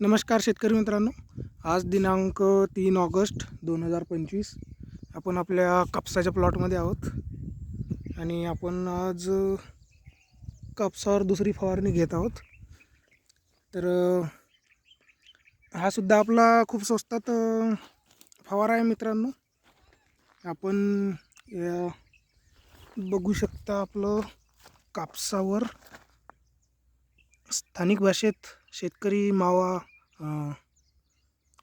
नमस्कार शेतकरी मित्रांनो. आज दिनांक तीन ऑगस्ट दोन हजार पंचवीस. आपण आपल्या कापसाच्या प्लॉटमध्ये आहोत. आणि आपण आज कापसावर दुसरी फवारणी घेत आहोत. तर हा सुद्धा आपला खूप स्वस्तात फवारा आहे मित्रांनो. आपण या बघू शकता आपलं कापसावर स्थानिक भाषेत शेतकरी मावा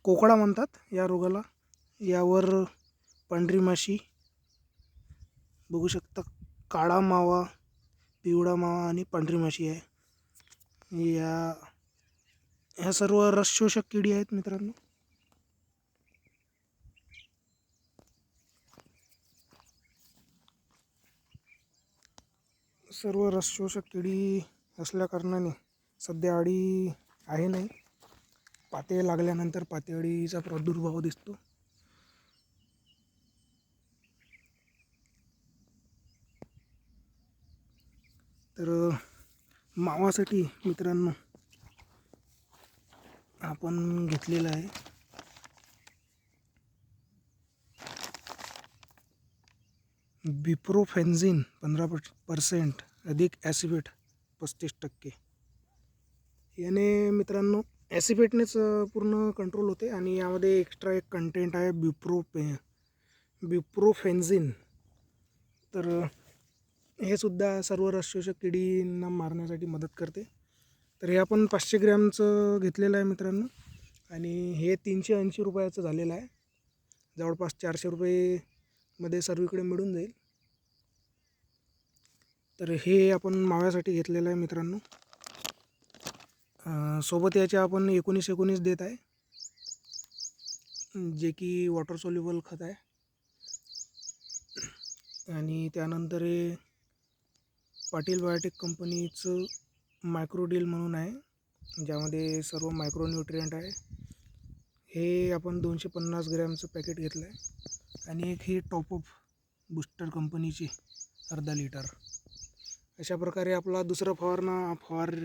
कोकडा म्हणतात या रोगाला. यावर पांढरी माशी बघू शकता काळा मावा पिवळा मावा आणि पांढरी माशी आहे. या ह्या सर्व रसशोषक किडी आहेत मित्रांनो. सर्व रसशोषक किडी असल्याकारणाने सध्या अडी आहे नाही. पाते लागल्यानंतर पातेळीचा प्रादुर्भाव दिसतो. तर मावासाठी मित्रांनो आपण घेतलेलं आहे. बिप्रोफेन्झिन पंधरा पर्सेंट अधिक ॲसिबेट पस्तीस टक्के. याने मित्रांनो ॲसिबेटनेच पूर्ण कंट्रोल होते आणि यामध्ये एक्स्ट्रा एक कंटेंट आहे ब्युप्रोपे ब्युप्रोफेन्झिन तर हे सुद्धा सर्व रसशोषक किडींना मारण्यासाठी मदत करते. तर हे आपण पाचशे ग्रॅमचं घेतलेलं आहे मित्रांनो. आणि हे तीनशे ऐंशी रुपयाचं झालेलं आहे. जवळपास चारशे रुपयेमध्ये सर्वीकडे मिळून जाईल. तर हे आपण माव्यासाठी घेतलेलं आहे मित्रांनो. सोबत याचे आपण एकोणीस एकोणीस देत आहे. जे की वॉटर सोल्युबल खत आहे. आणि त्यानंतर हे पाटील बायोटेक कंपनीचं मायक्रोडील म्हणून आहे. ज्यामध्ये सर्व मायक्रोन्युट्रियंट आहे. हे आपण दोनशे पन्नास ग्रॅमचं पॅकेट घेतलं आहे. आणि एक ही टॉपअप बूस्टर कंपनीची अर्धा लिटर अशा प्रकारे आपला दुसरा फवारणा फवार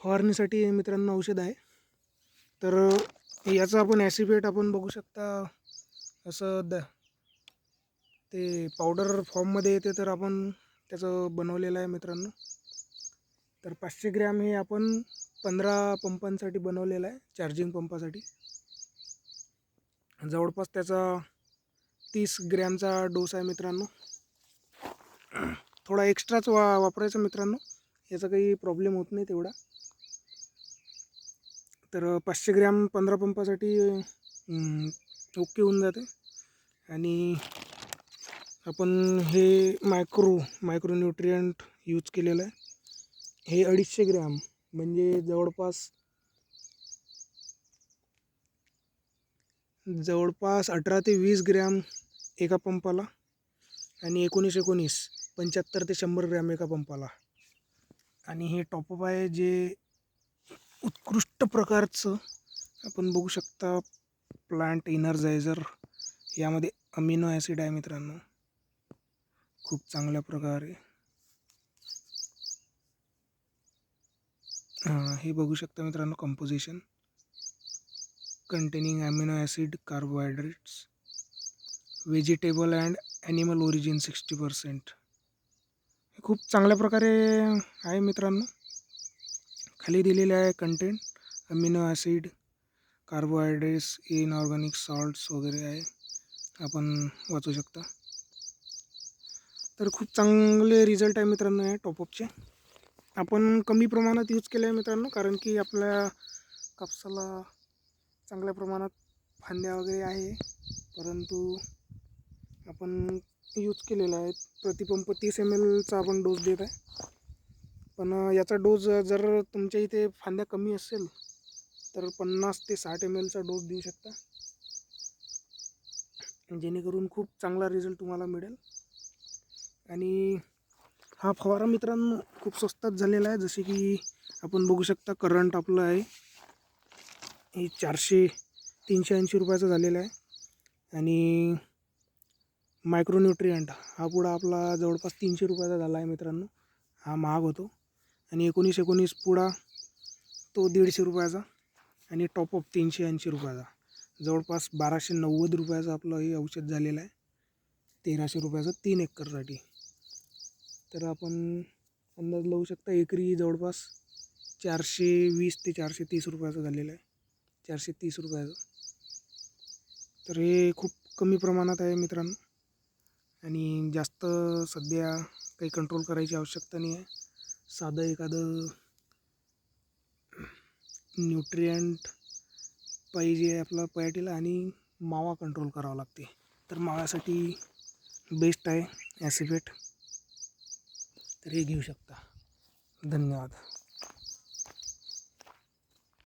फवारणीसाठी मित्रांनो औषध आहे. तर याचं आपण ॲसिपेट आपण बघू शकता. असं द ते पावडर फॉर्ममध्ये येते तर आपण त्याचं बनवलेलं आहे मित्रांनो. तर पाचशे ग्रॅम हे आपण पंधरा पंपांसाठी बनवलेलं आहे चार्जिंग पंपासाठी. जवळपास त्याचा तीस ग्रॅमचा डोस आहे मित्रांनो. थोडा एक्स्ट्राच वा वापरायचा मित्रांनो. याचा काही प्रॉब्लेम होत नाही तेवढा. तर पाचशे ग्रॅम पंधरा पंपासाठी ओके होऊन जाते. आणि आपण हे मायक्रो मायक्रो न्यूट्रियंट यूज केलेलं आहे. हे अडीचशे ग्रॅम म्हणजे जवळपास जवळपास अठरा ते वीस ग्रॅम एका पंपाला आणि एकोणीस एकोणीस पंच्याहत्तर ते शंभर ग्रॅम एका पंपाला. आणि हे टॉपअप आहे जे उत्कृष्ट प्रकारचं आपण बघू शकता प्लांट इनर्जायझर यामध्ये अमिनो ॲसिड आहे मित्रांनो. खूप चांगल्या प्रकारे. हां हे बघू शकता मित्रांनो composition containing amino acid carbohydrates vegetable and animal origin sixty percent हे खूप चांगल्या प्रकारे आहे मित्रांनो. खाली दिलेले आहे content amino acid carbohydrates inorganic salts वगैरे आहे. आपण वाचू शकता. तर खूप चांगले रिझल्ट आहे मित्रांनो या टॉपअपचे आपण कमी प्रमाणात यूज केले आहे मित्रांनो कारण की आपल्या कापसाला चांगल्या प्रमाणात फांद्या वगैरे आहे. परंतु आपण यूज केलेला आहे. प्रतिपंप तीस एम एलचा आपण डोस देत आहे. पण याचा डोस जर तुमच्या इथे फांद्या कमी असेल तर पन्नास ते साठ एम एलचा डोस देऊ शकता. जेणेकरून खूप चांगला रिझल्ट तुम्हाला मिळेल. आणि हा फवारा मित्रांनो खूप स्वस्तात झालेला आहे. जसे की आपण बघू शकता करंट आपलं आहे. हे चारशे तीनशे ऐंशी रुपयाचं झालेला आहे. आणि मायक्रोन्युट्रियंट हा पुढं आपला जवळपास तीनशे रुपयाचा झाला आहे मित्रांनो. हा महाग होतो. आणि एकोणीस एकोणीस पुडा तो दीडशे रुपयाचा आणि टॉपअप तीनशे ऐंशी रुपयाचा. जवळपास बाराशे नव्वद रुपयाचं आपलं हे औषध झालेलं आहे. तेराशे रुपयाचं तीन एकरसाठी. तर आपण अंदाज लावू शकता एकरी जवळपास चारशे वीस ते चारशे तीस रुपयाचं झालेलं आहे. चारशे तीस रुपयाचं. तर हे खूप कमी प्रमाणात आहे मित्रांनो. आणि जास्त सध्या काही कंट्रोल करायची आवश्यकता नाही आहे. साधं एखादं न्यूट्रियंट पाहिजे आपला पॅटीला आणि मावा कंट्रोल करावा लागते. तर माव्यासाठी बेस्ट आहे ॲसिफेट तर हे घेऊ शकता. धन्यवाद.